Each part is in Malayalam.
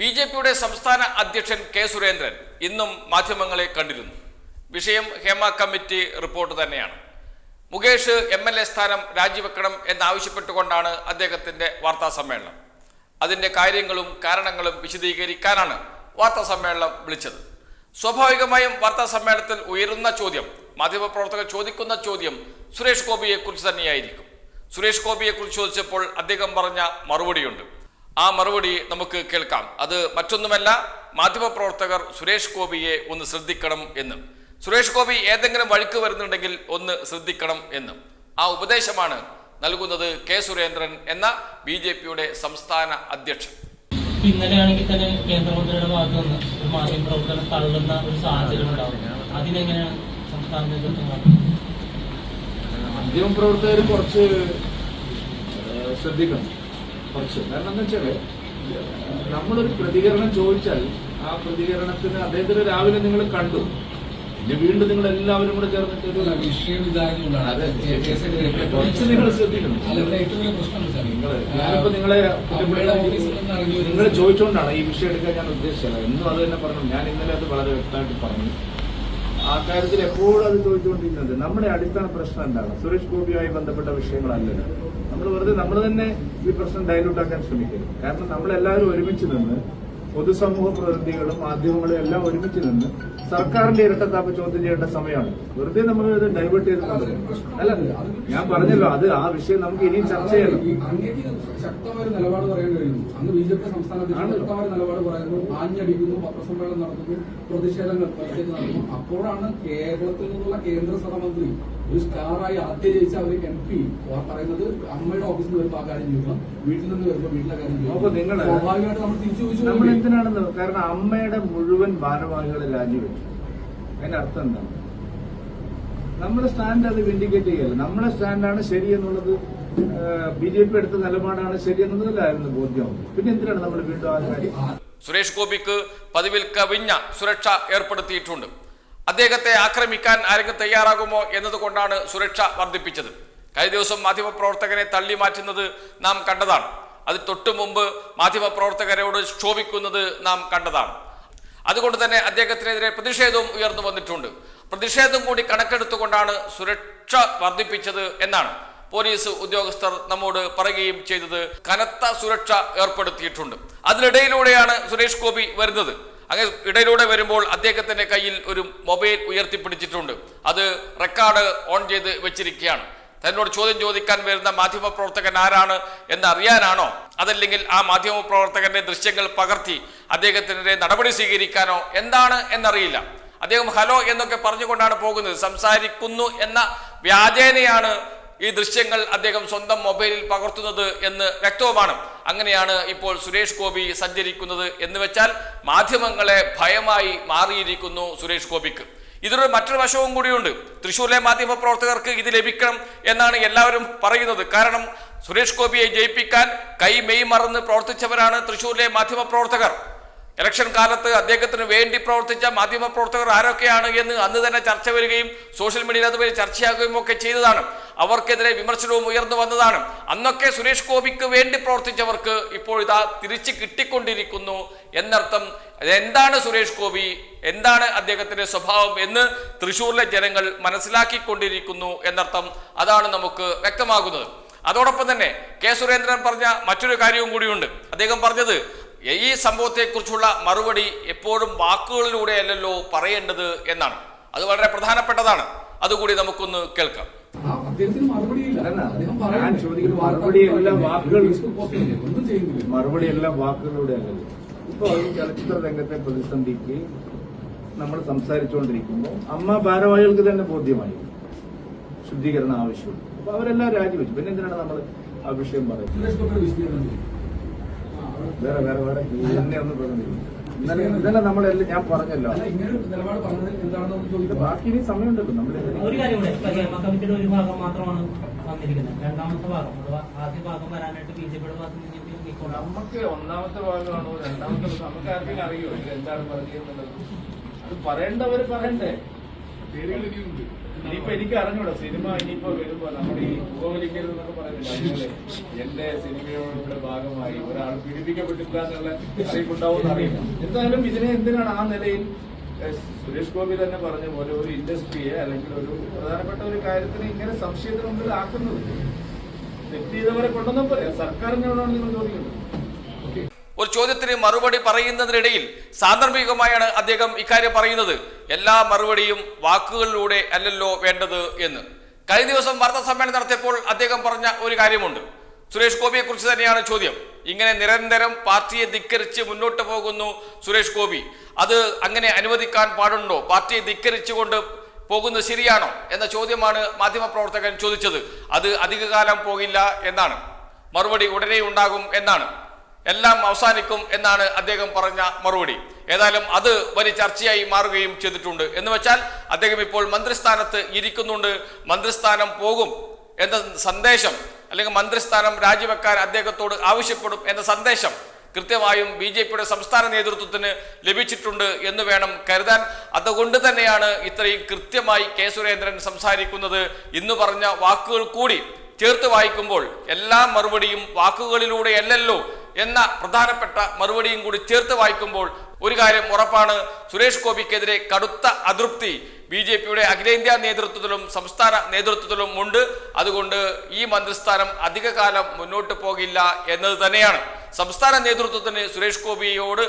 ബി ജെ പിയുടെ സംസ്ഥാന അധ്യക്ഷൻ കെ സുരേന്ദ്രൻ ഇന്നും മാധ്യമങ്ങളെ കണ്ടിരുന്നു. വിഷയം ഹേമ കമ്മിറ്റി റിപ്പോർട്ട് തന്നെയാണ്. മുകേഷ് എം എൽ എ സ്ഥാനം രാജിവെക്കണം എന്നാവശ്യപ്പെട്ടുകൊണ്ടാണ് അദ്ദേഹത്തിന്റെ വാർത്താ സമ്മേളനം. അതിന്റെ കാര്യങ്ങളും കാരണങ്ങളും വിശദീകരിക്കാനാണ് വാർത്താ സമ്മേളനം വിളിച്ചത്. സ്വാഭാവികമായും വാർത്താ സമ്മേളനത്തിൽ ഉയരുന്ന ചോദ്യം മാധ്യമപ്രവർത്തകർ ചോദിക്കുന്ന ചോദ്യം സുരേഷ് ഗോപിയെ കുറിച്ച് തന്നെയായിരിക്കും. സുരേഷ് ഗോപിയെ കുറിച്ച് ചോദിച്ചപ്പോൾ അദ്ദേഹം പറഞ്ഞ മറുപടിയുണ്ട്. ആ മറുപടി നമുക്ക് കേൾക്കാം. അത് മറ്റൊന്നുമല്ല മാധ്യമപ്രവർത്തകർ സുരേഷ് ഗോപിയെ ഒന്ന് ശ്രദ്ധിക്കണം എന്ന്. സുരേഷ് ഗോപി ഏതെങ്കിലും വഴിക്ക് വരുന്നുണ്ടെങ്കിൽ ഒന്ന് ശ്രദ്ധിക്കണം എന്ന്. ആ ഉപദേശമാണ് നൽകുന്നത് കെ സുരേന്ദ്രൻ എന്ന ബി ജെ പിയുടെ സംസ്ഥാന അധ്യക്ഷൻ. ഇന്നലെയാണെങ്കിൽ തന്നെ കേന്ദ്രമന്ത്രിയുടെ ഭാഗത്ത് നിന്ന് ഒരു മാധ്യമ പ്രവർത്തനം തള്ളുന്ന ഒരു സാഹചര്യം ഉണ്ടാവും അതിനെങ്ങനെയാണ് സംസ്ഥാന നേതൃത്വം മാധ്യമപ്രവർത്തകർ കുറച്ച് ശ്രദ്ധിക്കണം. കുറച്ച്. കാരണം എന്താ വെച്ചാൽ നമ്മളൊരു പ്രതികരണം ചോദിച്ചാൽ ആ പ്രതികരണത്തിന് അദ്ദേഹത്തിന് രാവിലെ നിങ്ങൾ കണ്ടു. പിന്നെ വീണ്ടും നിങ്ങൾ എല്ലാവരും കൂടെ ചേർന്നിട്ട് ഒരു വിഷയം ഇതായതുകൊണ്ടാണ്. കുറച്ച് നിങ്ങൾ ശ്രദ്ധിക്കണം. ഞാനിപ്പോ നിങ്ങളെ നിങ്ങൾ ചോദിച്ചുകൊണ്ടാണ് ഈ വിഷയം എടുക്കാൻ ഞാൻ ഉദ്ദേശിച്ചത്. എന്നും അത് തന്നെ പറഞ്ഞു. ഞാൻ ഇന്നലെ അത് വളരെ വ്യക്തമായിട്ട് പറഞ്ഞു. ആ കാര്യത്തിൽ എപ്പോഴും അത് ചോദിച്ചുകൊണ്ടിരിക്കുന്നത് നമ്മുടെ അടിസ്ഥാന പ്രശ്നം എന്താണ്? സുരേഷ് ഗോപിയുമായി ബന്ധപ്പെട്ട വിഷയങ്ങളല്ല. നമ്മൾ വെറുതെ നമ്മൾ തന്നെ ഈ പ്രശ്നം ഡൈലൂട്ട് ആക്കാൻ കാരണം നമ്മളെല്ലാവരും ഒരുമിച്ച് നിന്ന് പൊതുസമൂഹ പ്രതിനിധികളും മാധ്യമങ്ങളും എല്ലാം ഒരുമിച്ച് നിന്ന് സർക്കാരിന്റെ ഇരട്ടത്താപ്പ് ചോദ്യം ചെയ്യേണ്ട സമയമാണ്. വെറുതെ നമ്മൾ ഇത് ഡൈവേർട്ട് ചെയ്ത് കൊണ്ടുവരും അല്ല ഞാൻ പറഞ്ഞല്ലോ അത് ആ വിഷയം നമുക്ക് ഇനിയും ചർച്ച ചെയ്യണം. ഈ ശക്തമായ ഒരു നിലപാട് പറയാൻ കഴിയുന്നു അന്ന് ബി ജെ പി സംസ്ഥാന അധ്യക്ഷൻ ആണല്ലോ. ശക്തമായ ഒരു നിലപാട് പറയുന്നു. ആഞ്ഞടിക്കുന്നു പത്രസമ്മേളനം നടത്തുന്നു പ്രതിഷേധങ്ങൾ നടത്തുന്നു അപ്പോഴാണ് കേരളത്തിൽ നിന്നുള്ള കേന്ദ്ര സഹമന്ത്രി ഒരു സ്റ്റാറായി ആദ്യം ജയിച്ച ഒരു എം പി പറയുന്നത് അമ്മയുടെ ഓഫീസിൽ നിന്ന് വരുമ്പോൾ ആ കാര്യം ചെയ്യണം വീട്ടിൽ നിന്ന് വരുമ്പോൾ വീട്ടിലെ കാര്യം സ്വാഭാവികമായിട്ട് നമ്മൾ തിരിച്ചു ചോദിച്ചു നമ്മൾ എന്തിനാണെന്ന് കാരണം അമ്മയുടെ മുഴുവൻ ഭാരവാഹികളെ രാജിവെച്ചു. അതിന്റെ അർത്ഥം എന്താണ് നമ്മുടെ സ്റ്റാൻഡ് അത് വിൻഡിക്കേറ്റ് ചെയ്യല്ല? നമ്മുടെ സ്റ്റാൻഡാണ് ശരി എന്നുള്ളത് ബി ജെ പി എടുത്ത നിലപാടാണ് ശരി എന്നുള്ളതിലായിരുന്നു ബോധ്യം. പിന്നെ എന്തിനാണ് നമ്മൾ വീണ്ടും ആ കാര്യം സുരേഷ് ഗോപിക്ക് പതിവിൽ കവിഞ്ഞ സുരക്ഷ ഏർപ്പെടുത്തിയിട്ടുണ്ട്. അദ്ദേഹത്തെ ആക്രമിക്കാൻ ആരെങ്കിലും തയ്യാറാകുമോ എന്നതുകൊണ്ടാണ് സുരക്ഷ വർദ്ധിപ്പിച്ചത്. കഴിഞ്ഞ ദിവസം മാധ്യമപ്രവർത്തകനെ തള്ളി മാറ്റുന്നത് നാം കണ്ടതാണ്. അത് തൊട്ടു മുമ്പ് മാധ്യമപ്രവർത്തകരോട് ക്ഷോഭിക്കുന്നത് നാം കണ്ടതാണ്. അതുകൊണ്ട് തന്നെ അദ്ദേഹത്തിനെതിരെ പ്രതിഷേധവും ഉയർന്നു വന്നിട്ടുണ്ട്. പ്രതിഷേധം കൂടി കണക്കെടുത്തുകൊണ്ടാണ് സുരക്ഷ വർദ്ധിപ്പിച്ചത് എന്നാണ് പോലീസ് ഉദ്യോഗസ്ഥർ നമ്മോട് പറയുകയും ചെയ്തത്. കനത്ത സുരക്ഷ ഏർപ്പെടുത്തിയിട്ടുണ്ട്. അതിനിടയിലൂടെയാണ് സുരേഷ് ഗോപി വരുന്നത്. അങ്ങനെ ഇടയിലൂടെ വരുമ്പോൾ അദ്ദേഹത്തിന്റെ കയ്യിൽ ഒരു മൊബൈൽ ഉയർത്തിപ്പിടിച്ചിട്ടുണ്ട്. അത് റെക്കോർഡ് ഓൺ ചെയ്ത് വെച്ചിരിക്കുകയാണ്. തന്നോട് ചോദ്യം ചോദിക്കാൻ വരുന്ന മാധ്യമപ്രവർത്തകൻ ആരാണ് എന്ന് അറിയാനാണോ അതല്ലെങ്കിൽ ആ മാധ്യമപ്രവർത്തകന്റെ ദൃശ്യങ്ങൾ പകർത്തി അദ്ദേഹത്തിനെതിരെ നടപടി സ്വീകരിക്കാനോ എന്താണ് എന്നറിയില്ല. അദ്ദേഹം ഹലോ എന്നൊക്കെ പറഞ്ഞുകൊണ്ടാണ് പോകുന്നത്. സംസാരിക്കുന്നു എന്ന വ്യാജേനയാണ് ഈ ദൃശ്യങ്ങൾ അദ്ദേഹം സ്വന്തം മൊബൈലിൽ പകർത്തുന്നത് എന്ന് വ്യക്തവുമാണ്. അങ്ങനെയാണ് ഇപ്പോൾ സുരേഷ് ഗോപി സഞ്ചരിക്കുന്നത് എന്ന് വെച്ചാൽ മാധ്യമങ്ങളെ ഭയമായി മാറിയിരിക്കുന്നു സുരേഷ് ഗോപിക്ക്. ഇതൊരു മറ്റൊരു വശവും കൂടിയുണ്ട്. തൃശ്ശൂരിലെ മാധ്യമ പ്രവർത്തകർക്ക് ഇത് ലഭിക്കണം എന്നാണ് എല്ലാവരും പറയുന്നത്. കാരണം സുരേഷ് ഗോപിയെ ജയിപ്പിക്കാൻ കൈ മെയ് മറന്ന് പ്രവർത്തിച്ചവരാണ് തൃശ്ശൂരിലെ മാധ്യമ പ്രവർത്തകർ. ഇലക്ഷൻ കാലത്ത് അദ്ദേഹത്തിന് വേണ്ടി പ്രവർത്തിച്ച മാധ്യമ പ്രവർത്തകർ ആരൊക്കെയാണ് എന്ന് അന്ന് തന്നെ ചർച്ച വരികയും സോഷ്യൽ മീഡിയയിൽ അതുവരെ ചർച്ചയാകുകയും ഒക്കെ ചെയ്തതാണ്. അവർക്കെതിരെ വിമർശനവും ഉയർന്നു വന്നതാണ്. അന്നൊക്കെ സുരേഷ് ഗോപിക്ക് വേണ്ടി പ്രവർത്തിച്ചവർക്ക് ഇപ്പോൾ ഇതാ തിരിച്ചു കിട്ടിക്കൊണ്ടിരിക്കുന്നു എന്നർത്ഥം എന്താണ് സുരേഷ് ഗോപി എന്താണ് അദ്ദേഹത്തിന്റെ സ്വഭാവം എന്ന് തൃശ്ശൂരിലെ ജനങ്ങൾ മനസ്സിലാക്കിക്കൊണ്ടിരിക്കുന്നു എന്നർത്ഥം അതാണ് നമുക്ക് വ്യക്തമാകുന്നത്. അതോടൊപ്പം തന്നെ കെ സുരേന്ദ്രൻ പറഞ്ഞ മറ്റൊരു കാര്യവും കൂടിയുണ്ട്. അദ്ദേഹം പറഞ്ഞത് ഈ സംഭവത്തെക്കുറിച്ചുള്ള മറുപടി എപ്പോഴും വാക്കുകളിലൂടെയല്ലല്ലോ പറയേണ്ടത് എന്നാണ്. അത് വളരെ പ്രധാനപ്പെട്ടതാണ്. അതുകൂടി നമുക്കൊന്ന് കേൾക്കാം. അദ്ദേഹത്തിന് മറുപടിയില്ല അദ്ദേഹം പറയുന്നത് മറുപടി എല്ലാ വാക്കുകൾ-. ഒന്നും ചെയ്യുന്നില്ല. മറുപടി എല്ലാം വാക്കുകളുടെ അല്ലല്ലോ. ഇപ്പൊ ഈ ചലച്ചിത്ര രംഗത്തെ പ്രതിസന്ധിക്ക് നമ്മൾ സംസാരിച്ചുകൊണ്ടിരിക്കുമ്പോൾ അമ്മ ഭാരവാഹികൾക്ക് തന്നെ ബോധ്യമായി. ശുദ്ധീകരണം ആവശ്യമുണ്ട്. അപ്പൊ അവരെല്ലാം രാജിവെച്ചു. പിന്നെ എന്തിനാണ് നമ്മൾ ആ വിഷയം പറയുന്നത്? വേറെ വേറെ വേറെ. എന്നെ ഒന്ന് പറഞ്ഞു ഇന്നലെ ഇന്നലെ നമ്മളെല്ലാം ഞാൻ പറഞ്ഞല്ലോ. ബാക്കി ഇനി സമയമുണ്ടല്ലോ. നമ്മൾ ഒരു കാര്യം കൂടെ കമ്മിറ്റിയുടെ ഒരു ഭാഗം മാത്രമാണ് വന്നിരിക്കുന്നത്. രണ്ടാമത്തെ ഭാഗം അഥവാ ആദ്യ ഭാഗം വരാനായിട്ട് ബി ജെ പിയുടെ ഭാഗത്ത് നമുക്ക് ഒന്നാമത്തെ ഭാഗമാണോ രണ്ടാമത്തെ നമുക്ക് ആർക്കെങ്കിലും അറിയോ എന്താണ് പറയുന്നത് അത് പറയേണ്ടവർ പറയണ്ടേ. ഇനിയിപ്പോ എനിക്ക് അറിഞ്ഞൂടാ സിനിമ ഇനിയിപ്പോ വരുമ്പോ നമ്മുടെ ഈ ഉപവലിക്കരുത് എന്നൊക്കെ പറയുന്നില്ല എന്റെ സിനിമയുടെ ഭാഗമായി ഒരാൾ പീഡിപ്പിക്കപ്പെട്ടില്ല എന്നുള്ള അറിയിപ്പുണ്ടാവും അറിയില്ല എന്തായാലും ഇതിനെ എന്തിനാണ് ആ നിലയിൽ സുരേഷ് ഗോപി തന്നെ പറഞ്ഞ പോലെ ഒരു ഇൻഡസ്ട്രിയെ അല്ലെങ്കിൽ ഒരു പ്രധാനപ്പെട്ട ഒരു കാര്യത്തിന് ഇങ്ങനെ സംശയത്തിന് മുമ്പിൽ ആക്കുന്നത് തെറ്റ് ചെയ്തവരെ പറയാം സർക്കാരിനോടാണ് നിങ്ങൾ ചോദിക്കുന്നത്. ഒരു ചോദ്യത്തിന് മറുപടി പറയുന്നതിനിടയിൽ സാന്ദർഭികമായാണ് അദ്ദേഹം ഇക്കാര്യം പറയുന്നത്. എല്ലാ മറുപടിയും വാക്കുകളിലൂടെ അല്ലല്ലോ വേണ്ടത് എന്ന്. കഴിഞ്ഞ ദിവസം വാർത്താ സമ്മേളനം നടത്തിയപ്പോൾ അദ്ദേഹം പറഞ്ഞ ഒരു കാര്യമുണ്ട്. സുരേഷ് ഗോപിയെ കുറിച്ച് തന്നെയാണ് ചോദ്യം. ഇങ്ങനെ നിരന്തരം പാർട്ടിയെ ധിക്കരിച്ച് മുന്നോട്ട് പോകുന്നു സുരേഷ് ഗോപി. അത് അങ്ങനെ അനുവദിക്കാൻ പാടുണ്ടോ? പാർട്ടിയെ ധിക്കരിച്ചുകൊണ്ട് പോകുന്നത് ശരിയാണോ എന്ന ചോദ്യമാണ് മാധ്യമപ്രവർത്തകൻ ചോദിച്ചത്. അത് അധികകാലം പോകില്ല എന്നാണ്. മറുപടി ഉടനെ ഉണ്ടാകും എന്നാണ്. എല്ലാം അവസാനിക്കും എന്നാണ് അദ്ദേഹം പറഞ്ഞ മറുപടി. ഏതായാലും അത് വലിയ ചർച്ചയായി മാറുകയും ചെയ്തിട്ടുണ്ട്. എന്ന് വെച്ചാൽ അദ്ദേഹം ഇപ്പോൾ മന്ത്രിസ്ഥാനത്ത് ഇരിക്കുന്നുണ്ട്. മന്ത്രിസ്ഥാനം പോകും എന്ന സന്ദേശം അല്ലെങ്കിൽ മന്ത്രിസ്ഥാനം രാജിവെക്കാൻ അദ്ദേഹത്തോട് ആവശ്യപ്പെടും എന്ന സന്ദേശം കൃത്യമായും ബി ജെ പിയുടെ സംസ്ഥാന നേതൃത്വത്തിന് ലഭിച്ചിട്ടുണ്ട് എന്ന് വേണം കരുതാൻ. അതുകൊണ്ട് തന്നെയാണ് ഇത്രയും കൃത്യമായി കെ സുരേന്ദ്രൻ സംസാരിക്കുന്നത്. ഇന്ന് പറഞ്ഞ വാക്കുകൾ കൂടി ചേർത്ത് വായിക്കുമ്പോൾ എല്ലാ മറുപടിയും വാക്കുകളിലൂടെയല്ലല്ലോ എന്ന പ്രധാനപ്പെട്ട മറുപടിയും കൂടി ചേർത്ത് വായിക്കുമ്പോൾ ഒരു കാര്യം ഉറപ്പാണ്. സുരേഷ് ഗോപിക്കെതിരെ കടുത്ത അതൃപ്തി ബി ജെ പിയുടെ അഖിലേന്ത്യാ നേതൃത്വത്തിലും സംസ്ഥാന നേതൃത്വത്തിലും ഉണ്ട് അതുകൊണ്ട് ഈ മന്ത്രിസ്ഥാനം അധികകാലം മുന്നോട്ട് പോകില്ല എന്നത് തന്നെയാണ്. സംസ്ഥാന നേതൃത്വത്തിന് സുരേഷ് ഗോപിയോട്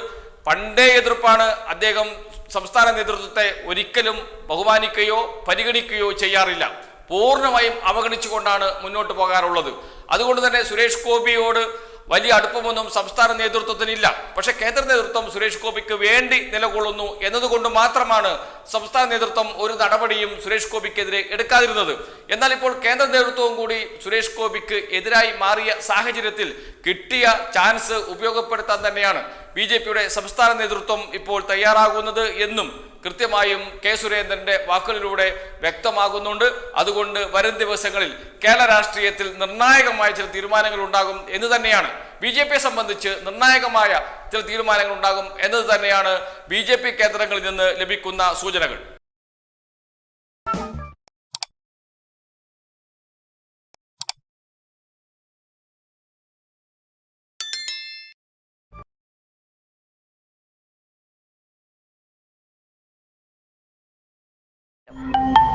പണ്ടേ എതിർപ്പാണ്. അദ്ദേഹം സംസ്ഥാന നേതൃത്വത്തെ ഒരിക്കലും ബഹുമാനിക്കുകയോ പരിഗണിക്കുകയോ ചെയ്യാറില്ല. പൂർണമായും അവഗണിച്ചുകൊണ്ടാണ് മുന്നോട്ട് പോകാറുള്ളത്. അതുകൊണ്ട് തന്നെ സുരേഷ് ഗോപിയോട് വലിയ അടുപ്പമൊന്നും സംസ്ഥാന നേതൃത്വത്തിനില്ല. പക്ഷേ കേന്ദ്ര നേതൃത്വം സുരേഷ് ഗോപിക്ക് വേണ്ടി നിലകൊള്ളുന്നു എന്നതുകൊണ്ട് മാത്രമാണ് സംസ്ഥാന നേതൃത്വം ഒരു നടപടിയും സുരേഷ് ഗോപിക്കെതിരെ എടുക്കാതിരുന്നത്. എന്നാൽ ഇപ്പോൾ കേന്ദ്ര നേതൃത്വവും കൂടി സുരേഷ് ഗോപിക്ക് എതിരായി മാറിയ സാഹചര്യത്തിൽ കിട്ടിയ ചാൻസ് ഉപയോഗപ്പെടുത്താൻ തന്നെയാണ് ബി സംസ്ഥാന നേതൃത്വം ഇപ്പോൾ തയ്യാറാകുന്നത് എന്നും കൃത്യമായും കെ സുരേന്ദ്രന്റെ വാക്കുകളിലൂടെ വ്യക്തമാകുന്നുണ്ട്. അതുകൊണ്ട് വരും ദിവസങ്ങളിൽ കേരള രാഷ്ട്രീയത്തിൽ നിർണായകമായ ചില തീരുമാനങ്ങൾ ഉണ്ടാകും എന്ന് തന്നെയാണ്. ബി ജെ പിയെ സംബന്ധിച്ച് നിർണായകമായ ചില തീരുമാനങ്ങൾ ഉണ്ടാകും എന്നത് തന്നെയാണ് ബി ജെ പി കേന്ദ്രങ്ങളിൽ നിന്ന് ലഭിക്കുന്ന സൂചനകൾ. you.